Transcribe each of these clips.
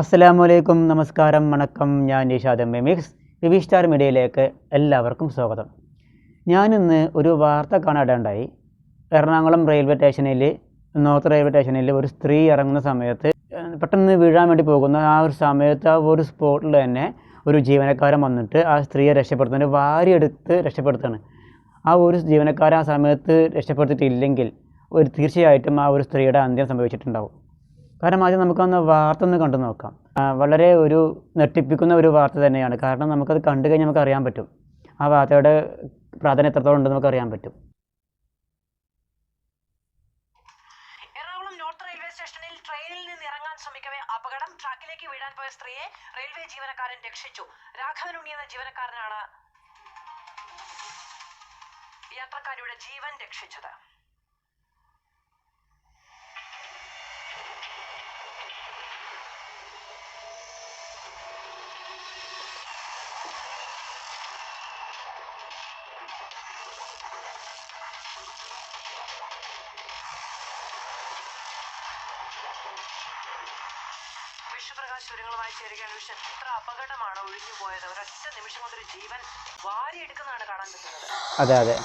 അസ്സലാമലൈക്കും നമസ്കാരം വണക്കം. ഞാൻ നിഷാദ് മെമിക്സ് റിവി സ്റ്റാർ മീഡിയയിലേക്ക് എല്ലാവർക്കും സ്വാഗതം. ഞാനിന്ന് ഒരു വാർത്ത കാണാടേണ്ടായി എറണാകുളം റെയിൽവേ സ്റ്റേഷനിൽ നോർത്ത് റെയിൽവേ സ്റ്റേഷനിൽ ഒരു സ്ത്രീ ഇറങ്ങുന്ന സമയത്ത് പെട്ടെന്ന് വീഴാൻ വേണ്ടി പോകുന്ന ആ ഒരു സമയത്ത് ആ ഒരു സ്പോട്ടിൽ തന്നെ ഒരു ജീവനക്കാരൻ വന്നിട്ട് ആ സ്ത്രീയെ രക്ഷപ്പെടുത്തുന്നത് വാരിയെടുത്ത് രക്ഷപ്പെടുത്തുകയാണ് ആ ഒരു ജീവനക്കാരൻ ആ സമയത്ത് രക്ഷപ്പെടുത്തിയിട്ടില്ലെങ്കിൽ ഒരു തീർച്ചയായിട്ടും ആ ഒരു സ്ത്രീയുടെ അന്ത്യം സംഭവിച്ചിട്ടുണ്ടാവും. കാരണം ആദ്യം നമുക്കൊന്ന് വാർത്ത ഒന്ന് കണ്ടു നോക്കാം. വളരെ ഒരു നെട്ടിപ്പിക്കുന്ന ഒരു വാർത്ത തന്നെയാണ്. കാരണം നമുക്കത് കണ്ടു കഴിഞ്ഞാൽ നമുക്ക് അറിയാൻ പറ്റും. ആ വാർത്തയുടെ പ്രാധാന്യം എത്രത്തോളം ഉണ്ടെന്ന് നമുക്ക് അറിയാൻ പറ്റും. സ്റ്റേഷനിൽ ട്രെയിനിൽ നിന്ന് ഇറങ്ങാൻ ശ്രമിക്കവേ അപകടം. ട്രാക്കിലേക്ക് വീഴാൻ പോയ സ്ത്രീയെ റെയിൽവേ ജീവനക്കാരൻ രക്ഷിച്ചു. രാഘവൻ ഉണ്ണി എന്ന ജീവനക്കാരനാണ് യാത്രക്കാരിയുടെ ജീവൻ രക്ഷിച്ചത്. വിശ്വപ്രകാശ് വിവരങ്ങളുമായി ചേരുകയാണ് വിഷൻ എത്ര അപകടമാണ് ഒഴിഞ്ഞു പോയത് ഒരൊറ്റ നിമിഷം കൊണ്ടൊരു ജീവൻ വാരിയെടുക്കുന്നതാണ് കാണാൻ പറ്റുന്നത്. അതെ അതെ.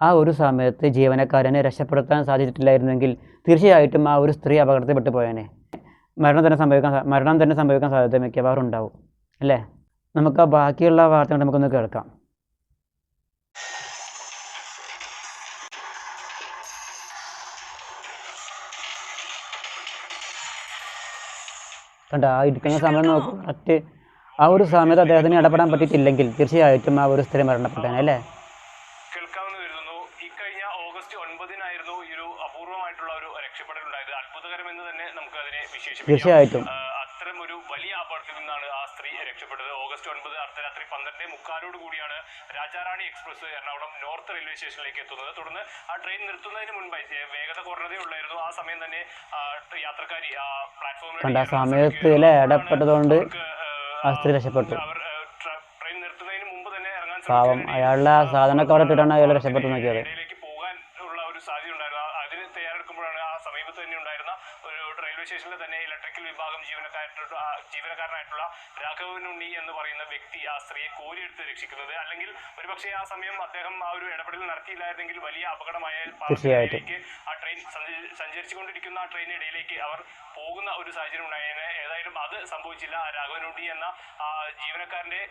ആ ഒരു സമയത്ത് ജീവനക്കാരനെ രക്ഷപ്പെടുത്താൻ സാധിച്ചിട്ടില്ലായിരുന്നെങ്കിൽ തീർച്ചയായിട്ടും ആ ഒരു സ്ത്രീ അപകടത്തിൽ പോയേനെ മരണം തന്നെ സംഭവിക്കാൻ മരണം തന്നെ സംഭവിക്കാൻ സാധ്യത മിക്കവാറും ഉണ്ടാവും അല്ലേ? നമുക്ക് ആ ബാക്കിയുള്ള വാർത്തകൾ നമുക്കൊന്ന് കേൾക്കാം. കണ്ട ആ ഇരിക്കുന്ന സമയം നോക്കും. കറക്റ്റ് ആ ഒരു സമയത്ത് അദ്ദേഹത്തിന് ഇടപെടാൻ പറ്റിയിട്ടില്ലെങ്കിൽ തീർച്ചയായിട്ടും ആ ഒരു സ്ത്രീ മരണപ്പെട്ടേനെ അല്ലേ കേൾക്കാമെന്ന് കരുതുന്നു ഇക്കഴിഞ്ഞ ഓഗസ്റ്റ് ഒൻപതിനായിരുന്നു ഈ ഒരു അപൂർവമായിട്ടുള്ള ഒരു രക്ഷപ്പെടൽ ഉണ്ടായത് അത്ഭുതകരം എന്ന് തന്നെ നമുക്ക് അതിനെ വിശേഷിപ്പിക്കാം തീർച്ചയായിട്ടും. ഒരു വലിയ അപകടത്തിൽ നിന്നാണ് ആ സ്ത്രീ രക്ഷപ്പെട്ടത്. ഓഗസ്റ്റ് ഒൻപത് അർദ്ധരാത്രി പന്ത്രണ്ട് മുക്കാലോട് കൂടിയാണ് Rajarani express Ernakulam north railway സ്റ്റേഷനിലേക്ക് എത്തുന്നത്. തുടർന്ന് ആ ട്രെയിൻ നിർത്തുന്നതിന് മുൻപായി വേഗത കുറഞ്ഞതേ ഉള്ളായിരുന്നു. ആ സമയം തന്നെ യാത്രക്കാരി ആ പ്ലാറ്റ്ഫോമിൽ ആ സമയത്ത് ഇടപെട്ടതുകൊണ്ട് ആ സ്ത്രീ രക്ഷപ്പെട്ടു. അവർ ഏ, ട്ര- ട്രെയിൻ നിർത്തുന്നതിന് മുമ്പ് തന്നെ ഇറങ്ങാൻ പാവം. അയാളുടെ ആ സാധനമൊക്കെ അവിടെ ഇട്ടിട്ടാണ് അയാൾ രക്ഷപ്പെട്ടു നോക്കിയത് ഇടയിലേക്ക് പോകാൻ ഉള്ള ഒരു സാധ്യത ഉണ്ടായിരുന്നു ആ- അതിന് തയ്യാറെടുക്കുമ്പോഴാണ് ആ സമീപത്ത് തന്നെ ഉണ്ടായിരുന്ന ഒരു റെയിൽവേ സ്റ്റേഷനിൽ തന്നെ ഇലക്ട്രിക്കൽ വിഭാഗം ജീവനക്കാരായിട്ടുള്ള ആ ജീവനക്കാരനായിട്ടുള്ള രാഘവൻ ഉണ്ണി എന്ന് പറയുന്ന വ്യക്തി ആ സ്ത്രീയെ കോരിയെടുത്ത് രക്ഷിക്കുന്നത്. അല്ലെങ്കിൽ ഒരുപക്ഷെ ആ സമയം അദ്ദേഹം ആ ഒരു ഇടപെടൽ നടത്തിയില്ലായിരുന്നെങ്കിൽ വലിയ അപകടമായ പാർട്ടിയിലേക്ക് ആ ട്രെയിൻ സഞ്ചരിച്ചുകൊണ്ടിരിക്കുന്ന ആ ട്രെയിനിടയിലേക്ക് അവർ പോകുന്ന ഒരു സാഹചര്യം ഉണ്ടായേനെ. ഏതായാലും അത് സംഭവിച്ചില്ല. ആ രാഘവനുണ്ണി എന്ന ആ ജീവനക്കാരന്റെ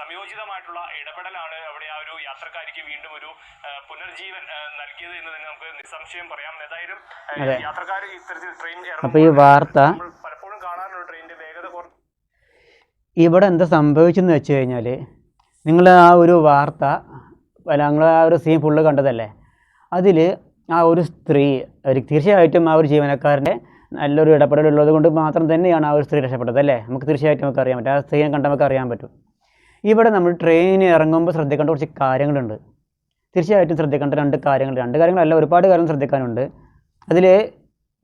സംയോജിതമായിട്ടുള്ള ഇടപെടലാണ് അവിടെ ആ ഒരു യാത്രക്കാരിക്ക് വീണ്ടും ഒരു പുനർജീവൻ നൽകിയത് എന്ന് തന്നെ നമുക്ക് നിസ്സംശയം പറയാം. ഏതായാലും. യാത്രക്കാർ ഇത്തരത്തിൽ ട്രെയിൻ അപ്പോൾ ഈ വാർത്ത ഇവിടെ എന്താ സംഭവിച്ചെന്ന് വെച്ച് കഴിഞ്ഞാൽ നിങ്ങൾ ആ ഒരു വാർത്ത അല്ല നിങ്ങൾ ആ ഒരു സീൻ ഫുള്ള് കണ്ടതല്ലേ? അതിൽ ആ ഒരു സ്ത്രീ ഒരു തീർച്ചയായിട്ടും ആ ഒരു ജീവനക്കാരന്റെ നല്ലൊരു ഇടപെടലുള്ളത് കൊണ്ട് മാത്രം തന്നെയാണ് ആ ഒരു സ്ത്രീ രക്ഷപ്പെട്ടത് അല്ലേ? നമുക്ക് തീർച്ചയായിട്ടും നമുക്ക് അറിയാൻ പറ്റും. ആ സ്ത്രീയെ കണ്ടാൽ നമുക്ക് അറിയാൻ പറ്റും. ഇവിടെ നമ്മൾ ട്രെയിനിന് ഇറങ്ങുമ്പോൾ ശ്രദ്ധിക്കേണ്ട കുറച്ച് കാര്യങ്ങളുണ്ട്. തീർച്ചയായിട്ടും ശ്രദ്ധിക്കേണ്ട രണ്ട് കാര്യങ്ങൾ. രണ്ട് കാര്യങ്ങളല്ല ഒരുപാട് കാര്യങ്ങൾ ശ്രദ്ധിക്കാനുണ്ട്. അതിൽ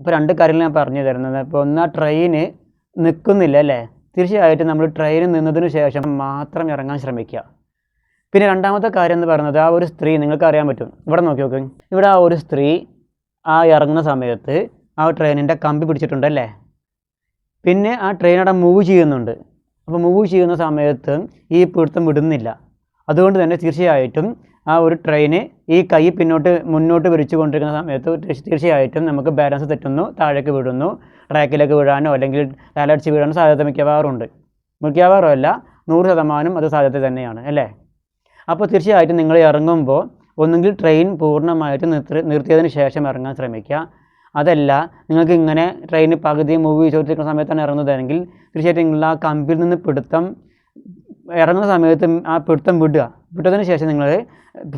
ഇപ്പോൾ രണ്ട് കാര്യങ്ങൾ ഞാൻ പറഞ്ഞു തരുന്നത്. ഇപ്പോൾ ഒന്ന് ആ ട്രെയിന് നിൽക്കുന്നില്ല അല്ലേ? തീർച്ചയായിട്ടും നമ്മൾ ട്രെയിൻ നിന്നതിന് ശേഷം മാത്രം ഇറങ്ങാൻ ശ്രമിക്കുക. പിന്നെ രണ്ടാമത്തെ കാര്യം എന്ന് പറയുന്നത് ആ ഒരു സ്ത്രീ നിങ്ങൾക്ക് അറിയാൻ പറ്റും. ഇവിടെ നോക്കി നോക്കും. ഇവിടെ ആ ഒരു സ്ത്രീ ആ ഇറങ്ങുന്ന സമയത്ത് ആ ട്രെയിനിന്റെ കമ്പി പിടിച്ചിട്ടുണ്ട് അല്ലേ? പിന്നെ ആ ട്രെയിൻ അവിടെ മൂവ് ചെയ്യുന്നുണ്ട്. അപ്പോൾ മൂവ് ചെയ്യുന്ന സമയത്ത് ഈ പിടുത്തം വിടുന്നില്ല. അതുകൊണ്ട് തന്നെ തീർച്ചയായിട്ടും ആ ഒരു ട്രെയിന് ഈ കൈ പിന്നോട്ട് മുന്നോട്ട് വിരിച്ചു കൊണ്ടിരിക്കുന്ന സമയത്ത് തീർച്ച- തീർച്ചയായിട്ടും നമുക്ക് ബാലൻസ് തെറ്റുന്നു താഴേക്ക് വീഴുന്നു ട്രാക്കിലേക്ക് വീഴാനോ അല്ലെങ്കിൽ തലടിച്ച് വീഴാനോ സാധ്യത മിക്കവാറുണ്ട് മിക്കവാറും അല്ല നൂറ് ശതമാനം അത് സാധ്യത തന്നെയാണ് അല്ലേ? അപ്പോൾ തീർച്ചയായിട്ടും നിങ്ങൾ ഇറങ്ങുമ്പോൾ ഒന്നുകിൽ ട്രെയിൻ പൂർണമായിട്ട് നിർത്തി നിർത്തിയതിന് ശേഷം ഇറങ്ങാൻ ശ്രമിക്കുക. അതല്ല നിങ്ങൾക്ക് ഇങ്ങനെ ട്രെയിൻ പകുതി മൂവ് ചെയ്തുകൊണ്ടിരിക്കുന്ന സമയത്താണ് ഇറങ്ങുന്നതെങ്കിൽ തീർച്ചയായിട്ടും നിങ്ങൾ ആ കമ്പിൽ നിന്ന് പിടുത്തം ഇറങ്ങുന്ന സമയത്ത് ആ പിടുത്തം വിടുക. വിട്ടതിന് ശേഷം നിങ്ങൾ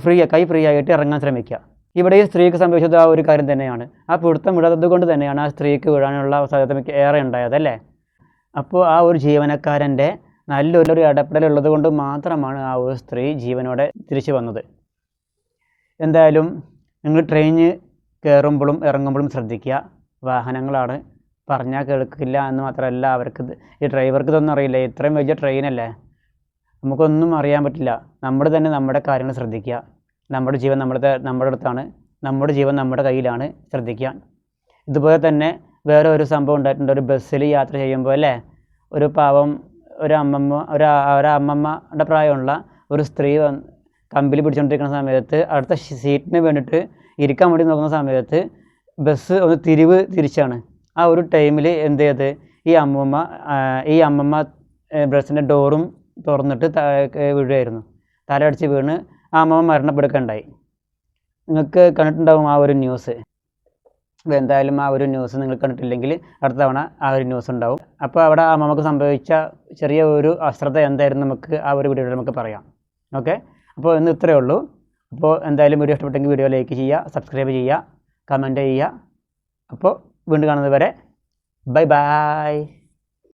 ഫ്രീ കൈ ഫ്രീ ആയിട്ട് ഇറങ്ങാൻ ശ്രമിക്കുക. ഇവിടെ ഈ സ്ത്രീക്ക് സംഭവിച്ചത് ആ ഒരു കാര്യം തന്നെയാണ്. ആ പിടുത്തം വിടാത്തത് കൊണ്ട് തന്നെയാണ് ആ സ്ത്രീക്ക് വിടാനുള്ള സാധ്യത ഏറെ ഉണ്ടായത് അല്ലേ? അപ്പോൾ ആ ഒരു ജീവനക്കാരന്റെ നല്ലൊരു ഇടപെടൽ ഉള്ളത് കൊണ്ട് മാത്രമാണ് ആ ഒരു സ്ത്രീ ജീവനോടെ തിരിച്ചു വന്നത്. എന്തായാലും നിങ്ങൾ ട്രെയിന് കയറുമ്പോഴും ഇറങ്ങുമ്പോഴും ശ്രദ്ധിക്കുക. വാഹനങ്ങളാണ്. പറഞ്ഞാൽ കേൾക്കില്ല എന്ന് മാത്രമല്ല അവർക്ക് ഈ ഡ്രൈവർക്ക് ഇതൊന്നും അറിയില്ല. ഇത്രയും വലിയ ട്രെയിനല്ലേ നമുക്കൊന്നും അറിയാൻ പറ്റില്ല. നമ്മൾ തന്നെ നമ്മുടെ കാര്യങ്ങൾ ശ്രദ്ധിക്കുക. നമ്മുടെ ജീവൻ നമ്മുടെ നമ്മുടെ അടുത്താണ്. നമ്മുടെ ജീവൻ നമ്മുടെ കയ്യിലാണ്. ശ്രദ്ധിക്കുക. ഇതുപോലെ തന്നെ വേറെ ഒരു സംഭവം ഉണ്ടായിട്ടുണ്ട്. ഒരു ബസ്സിൽ യാത്ര ചെയ്യുമ്പോൾ അല്ലേ? ഒരു പാവം ഒരു അമ്മമ്മ ഒരു ഒരു അമ്മമ്മയുടെ പ്രായമുള്ള ഒരു സ്ത്രീ കമ്പിൽ പിടിച്ചുകൊണ്ടിരിക്കുന്ന സമയത്ത് അടുത്ത സീറ്റിന് വേണ്ടിയിട്ട് ഇരിക്കാൻ വേണ്ടി നോക്കുന്ന സമയത്ത് ബസ് ഒന്ന് തിരിവ് തിരിച്ചാണ്. ആ ഒരു ടൈമിൽ എന്ത് ചെയ്ത്? ഈ അമ്മമ്മ ഈ അമ്മമ്മ ബസ്സിന്റെ ഡോറും തുറന്നിട്ട് താഴേക്ക് വീഴുകയായിരുന്നു. തലയടിച്ച് വീണ് ആ അമ്മ മരണപ്പെടുകയുണ്ടായി. നിങ്ങൾക്ക് കണ്ടിട്ടുണ്ടാവും ആ ഒരു ന്യൂസ്. അപ്പോൾ എന്തായാലും ആ ഒരു ന്യൂസ് നിങ്ങൾ കണ്ടിട്ടില്ലെങ്കിൽ അടുത്ത തവണ ആ ഒരു ന്യൂസ് ഉണ്ടാവും. അപ്പോൾ അവിടെ ആ അമ്മമ്മക്ക് സംഭവിച്ച ചെറിയ ഒരു അശ്രദ്ധ എന്തായിരുന്നു നമുക്ക് ആ ഒരു വീഡിയോയിൽ നമുക്ക് പറയാം. ഓക്കെ? അപ്പോൾ ഇന്ന് ഇത്രയേ ഉള്ളൂ. അപ്പോൾ എന്തായാലും വീഡിയോ ഇഷ്ടപ്പെട്ടെങ്കിൽ വീഡിയോ ലൈക്ക് ചെയ്യുക സബ്സ്ക്രൈബ് ചെയ്യുക കമന്റ് ചെയ്യുക. അപ്പോൾ വീണ്ടും കാണുന്നത് വരെ ബൈ ബൈ.